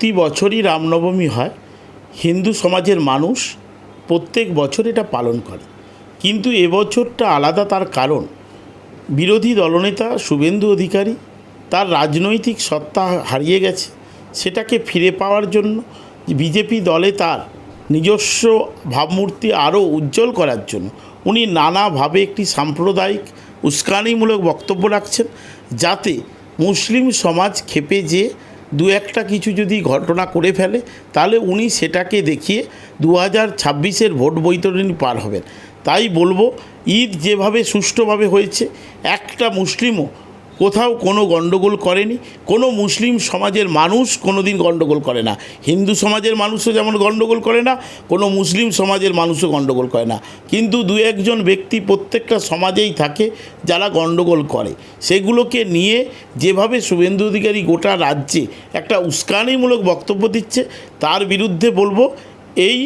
প্রতি বছরই রামনবমী হয়। হিন্দু সমাজের মানুষ প্রত্যেক বছর এটা পালন করে। কিন্তু এবছরটা আলাদা তার কারণ। বিরোধী দলনেতা শুভেন্দু অধিকারী তার রাজনৈতিক সত্তা হারিয়ে গেছে। সেটাকে ফিরে পাওয়ার জন্য বিজেপি দলে তার নিজস্ব ভাবমূর্তি আরও উজ্জ্বল করার জন্য উনি নানাভাবে একটি সাম্প্রদায়িক উস্কানিমূলক বক্তব্য রাখছেন যাতে মুসলিম সমাজ খেপে যে দু একটা কিছু যদি ঘটনা করে ফেলে, তাহলে উনি সেটাকে দেখিয়ে দু হাজার ছাব্বিশের ভোট বৈতরণী পার হবেন। তাই বলব, ঈদ যেভাবে সুষ্ঠুভাবে হয়েছে, একটা মুসলিমও কোথাও কোনো গণ্ডগোল করেনি, কোনো মুসলিম সমাজের মানুষ কোনো দিন গণ্ডগোল করে না। হিন্দু সমাজের মানুষও যেমন গণ্ডগোল করে না, কোনো মুসলিম সমাজের মানুষও গণ্ডগোল করে না। কিন্তু দু একজন ব্যক্তি প্রত্যেকটা সমাজেই থাকে যারা গণ্ডগোল করে। সেগুলোকে নিয়ে যেভাবে শুভেন্দু অধিকারী গোটা রাজ্যে একটা উস্কানিমূলক বক্তব্য দিচ্ছে, তার বিরুদ্ধে বলব, এই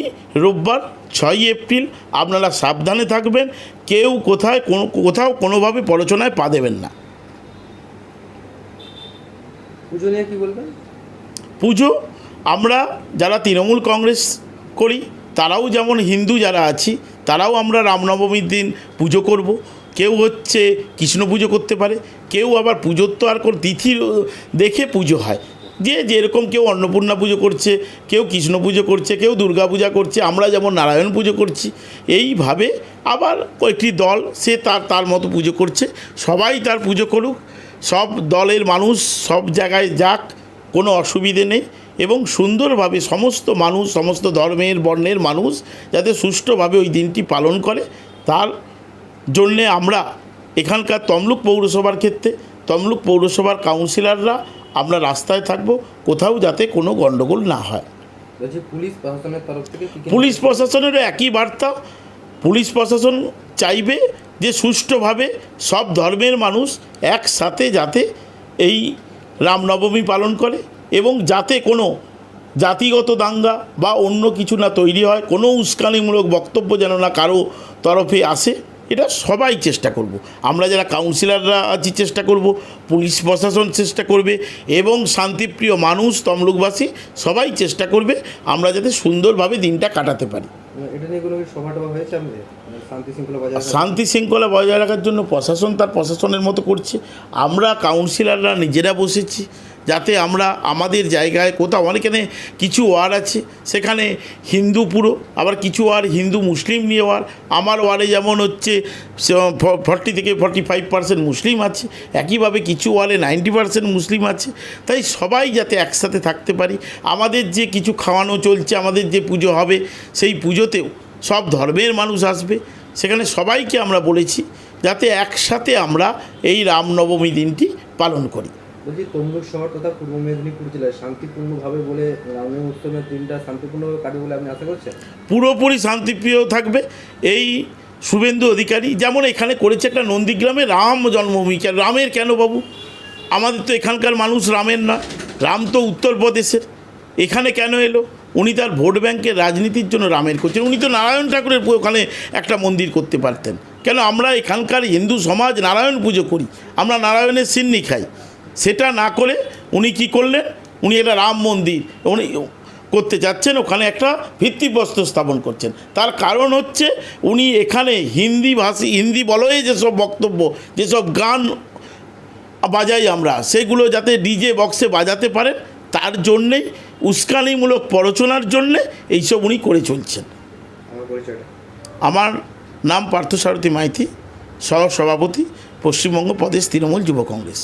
রোববার ছয়ই এপ্রিল আপনারা সাবধানে থাকবেন, কেউ কোথায় কোনো, কোথাও কোনোভাবে পড়াশোনায় পা দেবেন না। পুজো আমরা যারা তৃণমূল কংগ্রেস করি, তারাও যেমন হিন্দু যারা আছি, তারাও আমরা রামনবমীর দিন পুজো করব। কেউ হচ্ছে কৃষ্ণ পুজো করতে পারে, কেউ আবার পুজোর তো আর কোনো তিথি দেখে পুজো হয়। যে যেরকম কেউ অন্নপূর্ণা পুজো করছে, কেউ কৃষ্ণ পুজো করছে, কেউ দুর্গা পূজা করছে, আমরা যেমন নারায়ণ পুজো করছি, এইভাবে আবার কয়েকটি দল, সে তার তার মতো পুজো করছে, সবাই তার পুজো করুক। সব দলের মানুষ সব জায়গায় যাক কোনো অসুবিধে নেই এবং সুন্দরভাবে সমস্ত মানুষ সমস্ত ধর্মের বর্ণের মানুষ যাতে সুষ্ঠুভাবে ওই দিনটি পালন করে। তার জন্যে আমরা এখানকার তমলুক পৌরসভার ক্ষেত্রে তমলুক পৌরসভার কাউন্সিলররা আমরা রাস্তায় থাকব কোথাও যাতে কোনো গণ্ডগোল না হয়। পুলিশ প্রশাসনের তরফ থেকে কি কি পুলিশ প্রশাসনেরও একই বার্তা। পুলিশ প্রশাসন চাইবে যে সুষ্ঠুভাবে সব ধর্মের মানুষ একসাথে যাতে এই রামনবমী পালন করে এবং যাতে কোনো জাতিগত দাঙ্গা বা অন্য কিছু না তৈরি হয়, কোনো উস্কানিমূলক বক্তব্য যেন না কারও তরফে আসে, এটা সবাই চেষ্টা করব। আমরা যারা কাউন্সিলররা আছি চেষ্টা করব, পুলিশ প্রশাসন চেষ্টা করবে এবং শান্তিপ্রিয় মানুষ, তমলুকবাসী সবাই চেষ্টা করবে আমরা যাতে সুন্দরভাবে দিনটা কাটাতে পারি এটা নিয়ে কোনো হয়েছে আমাদের শান্তি শৃঙ্খলা বজায় রাখার জন্য প্রশাসন তার প্রশাসনের মতো করছে। আমরা কাউন্সিলররা নিজেরা বসেছি যাতে আমরা আমাদের জায়গায় কোথাও অনেকখানে কিছু ওয়ার আছে, সেখানে হিন্দু পুরো, আবার কিছু ওয়ার হিন্দু মুসলিম নিয়ে ওয়ার। আমার ওয়ার্ডে যেমন হচ্ছে ফর্টি থেকে ফর্টি ফাইভ পার্সেন্ট মুসলিম আছে, একইভাবে কিছু ওয়ারে নাইনটি পার্সেন্ট মুসলিম আছে। তাই সবাই যাতে একসাথে থাকতে পারি। আমাদের যে কিছু খাওয়ানো চলছে, আমাদের যে পুজো হবে, সেই পুজোতেও সব ধর্মের মানুষ আসবে। সেখানে সবাইকে আমরা বলেছি যাতে একসাথে আমরা এই রামনবমী দিনটি পালন করি। বলছি তমলুক শহর তথা পূর্ব মেদিনীপুর জেলায় শান্তিপূর্ণভাবে বলে রামনবমী উৎসবের দিনটা শান্তিপূর্ণভাবে কাটবে বলে আপনি আশা করছেন? পুরোপুরি শান্তিপ্রিয় থাকবে। এই শুভেন্দু অধিকারী যেমন এখানে করেছে একটা নন্দীগ্রামে রাম জন্মভূমি। কেন রামের কেন বাবু? আমাদের তো এখানকার মানুষ রামের না। রাম তো উত্তরপ্রদেশের। এখানে কেন এলো? উনি তার ভোট ব্যাংকের রাজনীতির জন্য রামের করছেন। উনি তো নারায়ণ ঠাকুরের ওখানে একটা মন্দির করতে পারতেন। কেন আমরা এখানকার হিন্দু সমাজ নারায়ণ পুজো করি? আমরা নারায়ণের সিন্নি খাই। সেটা না করে উনি কি করলেন? উনি একটা রাম মন্দির উনি করতে যাচ্ছেন। ওখানে একটা ভিত্তিপ্রস্তর স্থাপন করছেন। তার কারণ হচ্ছে উনি এখানে হিন্দি ভাষী হিন্দি বলয়ে যেসব বক্তব্য, যেসব গান বাজাই আমরা, সেগুলো যাতে ডিজে বক্সে বাজাতে পারেন। তার জন্যে উস্কানিমূলক প্ররোচনার জন্যে এইসব উনি করে চলছেন। আমার নাম পার্থসারথী মাইতি সহ সভাপতি পশ্চিমবঙ্গ প্রদেশ তৃণমূল যুব কংগ্রেস।